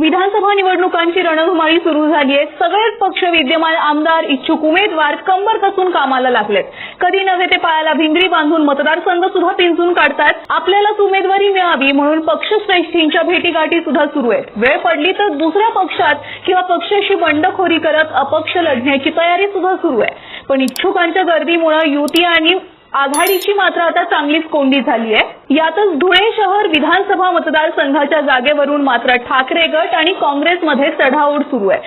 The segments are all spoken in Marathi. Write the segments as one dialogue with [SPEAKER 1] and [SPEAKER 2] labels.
[SPEAKER 1] विधानसभा निवडणुकांची रणधुमाळी सुरू झाली आहे. सगळेच पक्ष विद्यमान आमदार इच्छुक उमेदवार कंबर कसून कामाला लागलेत. कधी नव्हे ते पायाला भिंगरी बांधून मतदारसंघ सुद्धा पिंजून काढतात आपल्यालाच उमेदवारी मिळावी म्हणून पक्षश्रेष्ठींच्या भेटीगाठी सुद्धा सुरू आहेत. वेळ पडली तर दुसऱ्या पक्षात किंवा पक्षाशी बंडखोरी करत अपक्ष लढण्याची तयारी सुद्धा सुरू आहे. पण इच्छुकांच्या गर्दीमुळे युती आणि आघाडीची मात्र आता चांगलीच कोंडी झाली आहे. यातच धुळे शहर विधानसभा मतदारसंघाच्या जागेवरून मात्र ठाकरे गट आणि काँग्रेसमध्ये चढाओढ सुरू आहे.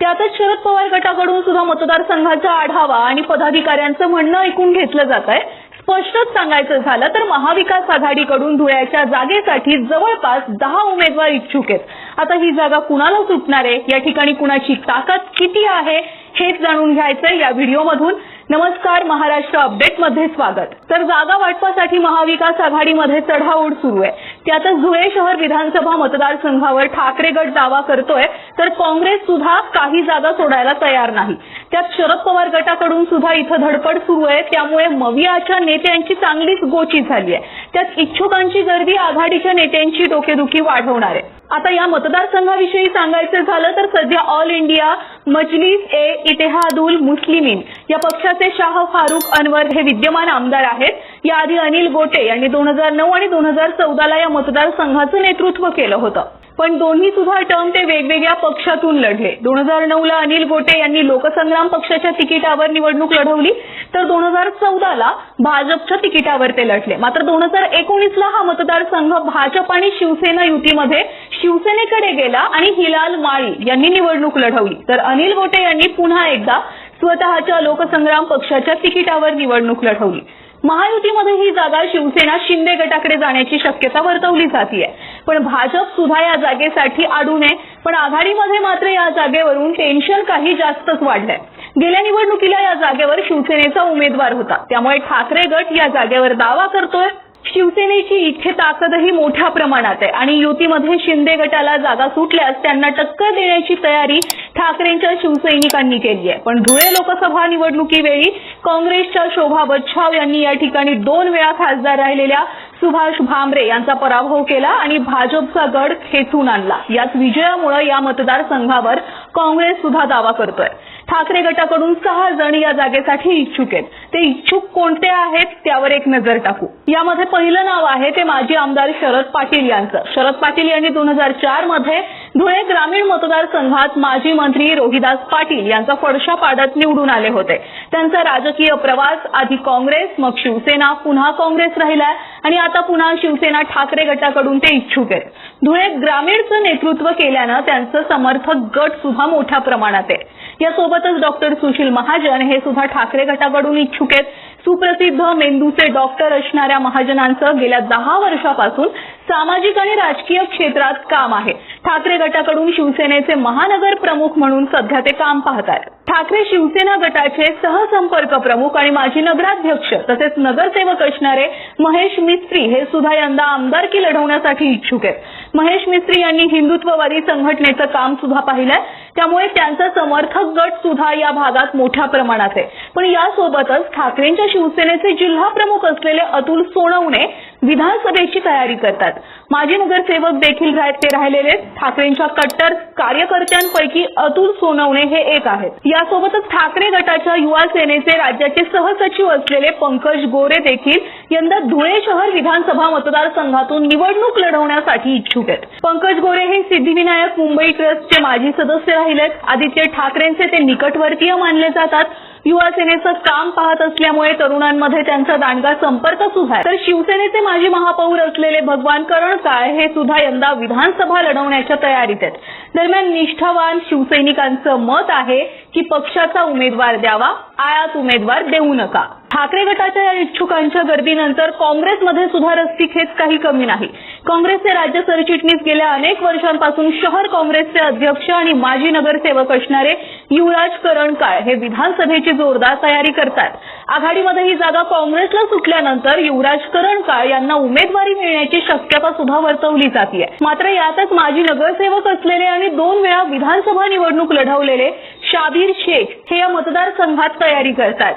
[SPEAKER 1] त्यातच शरद पवार गटाकडून सुद्धा मतदारसंघाचा आढावा आणि पदाधिकाऱ्यांचं म्हणणं ऐकून घेतलं जात आहे. स्पष्टच सांगायचं झालं तर महाविकास आघाडीकडून धुळ्याच्या जागेसाठी जवळपास दहा उमेदवार इच्छुक आहेत. आता ही जागा कुणाला सुटणार आहे? या ठिकाणी कुणाची ताकद किती आहे? हेच जाणून घ्यायचंय या व्हिडिओमधून. नमस्कार महाराष्ट्र अपडेटमध्ये स्वागत. तर जागा वाटपासाठी महाविकास आघाडीमध्ये चढाओढ सुरू आहे. त्यातच धुळे शहर विधानसभा मतदारसंघावर ठाकरे गट दावा करतोय तर काँग्रेस सुद्धा काही जागा सोडायला तयार नाही. त्यात शरद पवार गटाकडून सुद्धा इथं धडपड सुरू आहे. त्यामुळे मवियाच्या नेत्यांची चांगलीच गोची झाली आहे. त्यात इच्छुकांची गर्दी आघाडीच्या नेत्यांची डोकेदुखी वाढवणार आहे. आता या मतदारसंघाविषयी सांगायचं झालं तर सध्या ऑल इंडिया मजलिस ए इतेहादुल मुस्लिमीन या पक्षाचे शाह फारुख अनवर हे विद्यमान आमदार आहेत. याआधी अनिल गोटे यांनी दोन हजार नऊ आणि दोन हजार चौदाला या मतदारसंघाचं नेतृत्व केलं होतं. पण दोन्ही सुद्धा टर्म ते वेगवेगळ्या पक्षातून लढले. दोन हजार नऊला अनिल गोटे यांनी लोकसंग्राम पक्षाच्या तिकिटावर निवडणूक लढवली. तर दोन हजार चौदाला भाजपच्या तिकिटावर ते लढले. मात्र दोन हजार एकोणीसला हा मतदारसंघ भाजप आणि शिवसेना युतीमध्ये शिवसेनेकडे गेला आणि हिलाल माळी यांनी निवडणूक लढवली. तर अनिल गोटे यांनी पुन्हा एकदा स्वतःच्या लोकसंग्राम पक्षाच्या तिकिटावर निवडणूक लढवली. महायुतीमध्ये ही जागा शिवसेना शिंदे गटाकडे जाण्याची शक्यता वर्तवली जाते पण भाजप सुद्धा या जागेसाठी आडू नये पण आघाडीमध्ये मात्र या जागेवरून टेन्शन काही जास्तच वाढलंय. गेल्या निवडणुकीला या जागेवर शिवसेनेचा उमेदवार होता. त्यामुळे ठाकरे गट या जागेवर दावा करतोय. शिवसेनेची इच्छे ताकदही मोठ्या प्रमाणात आहे. आणि युतीमध्ये शिंदे गटाला जागा सुटल्यास त्यांना टक्कर देण्याची तयारी ठाकरेंच्या शिवसैनिकांनी केली आहे पण धुळे लोकसभा निवडणुकीवेळी काँग्रेसच्या शोभा बच्छाव यांनी या ठिकाणी दोन वेळा खासदार राहिलेल्या सुभाष भामरे यांचा पराभव केला आणि भाजपचा गड खेचून आणला. याच विजयामुळे या मतदारसंघावर काँग्रेस सुद्धा दावा करतोय. ठाकरे गटाकडून सहा जण या जागेसाठी इच्छुक आहेत. ते इच्छुक कोणते आहेत त्यावर एक नजर टाकू. यामध्ये पहिलं नाव आहे ते माजी आमदार शरद पाटील यांचं. शरद पाटील यांनी दोन हजार चारमध्ये धुळे ग्रामीण मतदारसंघात माजी मंत्री रोहिदास पाटील यांचा फडशा पाडत निवडून आले होते. त्यांचा राजकीय प्रवास आधी काँग्रेस मग शिवसेना पुन्हा काँग्रेस राहिलाय आणि आता पुन्हा शिवसेना ठाकरे गटाकडून ते इच्छुक आहेत. धुळे ग्रामीणचं नेतृत्व केल्यानं त्यांचं समर्थक गट सुद्धा मोठ्या प्रमाणात आहे. यासोबतच डॉक्टर सुशील महाजन हे सुद्धा ठाकरे गटाकडून इच्छुक आहेत. सुप्रसिद्ध मेंदूचे डॉक्टर असणाऱ्या महाजनांचं गेल्या दहा वर्षापासून सामाजिक आणि राजकीय क्षेत्रात काम आहे. ठाकरे गटाकडून शिवसेनेचे महानगर प्रमुख म्हणून सध्या ते काम पाहतात ठाकरे शिवसेना गटाचे सहसंपर्क प्रमुख आणि माजी नगराध्यक्ष तसेच नगरसेवक असणारे महेश मिस्त्री हे सुद्धा यंदा आमदारकी लढवण्यासाठी इच्छुक आहेत. महेश मिस्त्री यांनी हिंदुत्ववादी संघटनेचं काम सुद्धा पाहिलंय. त्यामुळे त्यांचा समर्थक गट सुद्धा या भागात मोठ्या प्रमाणात आहे. पण यासोबतच ठाकरेंच्या शिवसेनेचे जिल्हा प्रमुख असलेले अतुल सोनवणे विधानसभेची तयारी करतात. माजी नगरसेवक देखील ते राहिलेले ठाकरेंच्या कट्टर कार्यकर्त्यांपैकी अतुल सोनवणे हे एक आहेत. यासोबतच ठाकरे गटाच्या युवा सेनेचे राज्याचे सहसचिव असलेले पंकज गोरे देखील यंदा धुळे शहर विधानसभा मतदारसंघातून निवडणूक लढवण्यासाठी इच्छुक आहेत. पंकज गोरे हे सिद्धिविनायक मुंबई ट्रस्टचे माजी सदस्य राहिलेत. आदित्य ठाकरेंचे ते निकटवर्तीय मानले जातात. युवासेनेचं काम पाहत असल्यामुळे तरुणांमध्ये त्यांचा दांडगा संपर्क सुद्धा आहे. तर शिवसेनेचे माजी महापौर असलेले भगवान करणकाळ हे सुद्धा यंदा विधानसभा लढवण्याच्या तयारीत आहेत. दरम्यान निष्ठावान शिवसैनिकांचं मत आहे की पक्षाचा उमेदवार द्यावा आयात उमेदवार देऊ नका. ठाकरे गटाच्या या इच्छुकांच्या गर्दीनंतर काँग्रेसमध्ये सुद्धा रस्सीखेच काही कमी नाही. काँग्रेसचे राज्य सरचिटणीस गेल्या अनेक वर्षांपासून शहर काँग्रेसचे अध्यक्ष आणि माजी नगरसेवक असणारे युवराज करणकाळ हे विधानसभेची जोरदार तयारी करतात. आघाडीमध्ये ही जागा काँग्रेसला सुटल्यानंतर युवराज करणकाळ यांना उमेदवारी मिळण्याची शक्यता सुद्धा वर्तवली जाते मात्र यातच माजी नगरसेवक असलेले आणि दोन वेळा विधानसभा निवडणूक लढवलेले शाबीर शेख हे या मतदारसंघात तयारी करतात.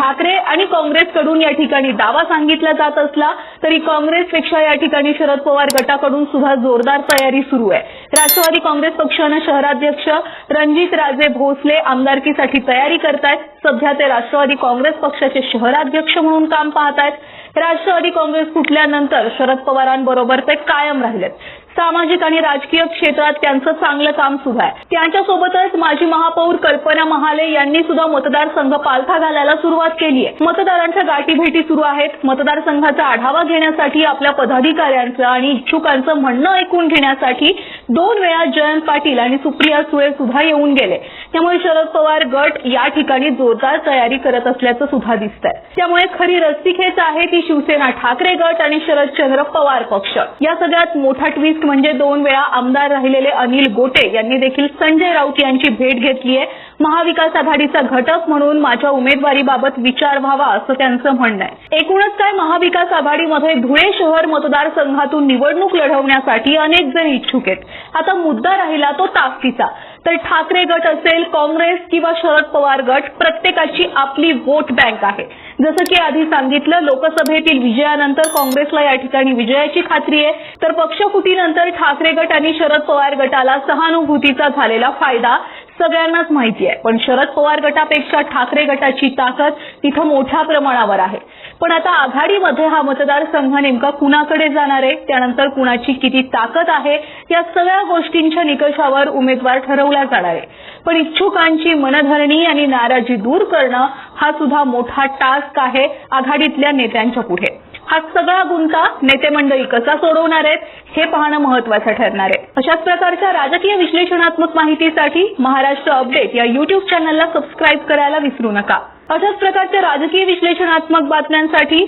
[SPEAKER 1] ठाकरे आणि काँग्रेसकडून या ठिकाणी दावा सांगितला जात असला तरी काँग्रेसपेक्षा या ठिकाणी शरद पवार गटाकडून सुद्धा जोरदार तयारी सुरू आहे. राष्ट्रवादी काँग्रेस पक्षानं शहराध्यक्ष रणजित राजे भोसले आमदारकीसाठी तयारी करतायत. सध्या ते राष्ट्रवादी काँग्रेस पक्षाचे शहराध्यक्ष म्हणून काम पाहतायत. राष्ट्रवादी काँग्रेस फुटल्यानंतर शरद पवारांबरोबर ते कायम राहिलेत. सामाजिक आणि राजकीय क्षेत्रात त्यांचं चांगलं काम सुरू आहे. त्यांच्यासोबतच माजी महापौर कल्पना महाले यांनी सुद्धा मतदारसंघ पालथा घालायला सुरुवात केली आहे. मतदारांच्या गाठीभेटी सुरू आहेत. मतदारसंघाचा आढावा घेण्यासाठी आपल्या पदाधिकाऱ्यांचं आणि इच्छुकांचं म्हणणं ऐकून घेण्यासाठी दोन वेळा जयंत पाटील आणि सुप्रिया सुळे सुद्धा येऊन गेले. त्यामुळे शरद पवार गट या ठिकाणी जोरदार तयारी करत असल्याचं सुद्धा दिसतंय. त्यामुळे खरी रस्सीखेच आहे ती शिवसेना ठाकरे गट आणि शरदचंद्र पवार पक्ष. या सगळ्यात मोठा ट्विस्ट म्हणजे दोन वेळा आमदार राहिलेले अनिल गोटे यांनी देखील संजय राऊत यांची भेट घेतली आहे. महाविकास आघाडीचा घटक म्हणून माझ्या उमेदवारीबाबत विचार व्हावा असं त्यांचं म्हणणं आहे. एकूणच काय महाविकास आघाडीमध्ये धुळे शहर मतदारसंघातून निवडणूक लढवण्यासाठी अनेक जण इच्छुक आहेत. आता मुद्दा राहिला तो ताकदीचा. तर ठाकरे गट असेल काँग्रेस किंवा शरद पवार गट प्रत्येकाची आपली वोट बँक आहे. जसं की आधी सांगितलं लोकसभेतील विजयानंतर काँग्रेसला या ठिकाणी विजयाची खात्री आहे. तर पक्षफुटीनंतर ठाकरे गट आणि शरद पवार गटाला सहानुभूतीचा झालेला फायदा. सगळ्यांनाच माहिती आहे. पण शरद पवार गटापेक्षा ठाकरे गटाची ताकद तिथं मोठ्या प्रमाणावर आहे. पण आता आघाडीमध्ये हा मतदारसंघ नेमका कुणाकडे जाणार आहे? त्यानंतर कुणाची किती ताकद आहे? या सगळ्या गोष्टींच्या निकषावर उमेदवार ठरवला जाणार आहे. पण इच्छुकांची मनधरणी आणि नाराजी दूर करणं हा सुद्धा मोठा टास्क आहे आघाडीतल्या नेत्यांच्या पुढे. हा सगळा गुंता नेते मंडळी कसा सोडवणार आहेत हे पाहणं महत्वाचं ठरणार आहे. अशाच प्रकारच्या राजकीय विश्लेषणात्मक माहितीसाठी महाराष्ट्र अपडेट या युट्यूब चॅनलला सबस्क्राईब करायला विसरू नका. अशाच प्रकारच्या राजकीय विश्लेषणात्मक बातम्यांसाठी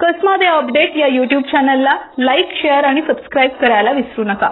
[SPEAKER 1] कसमादे अपडेट या युट्यूब चॅनलला लाईक शेअर आणि सबस्क्राईब करायला विसरू नका.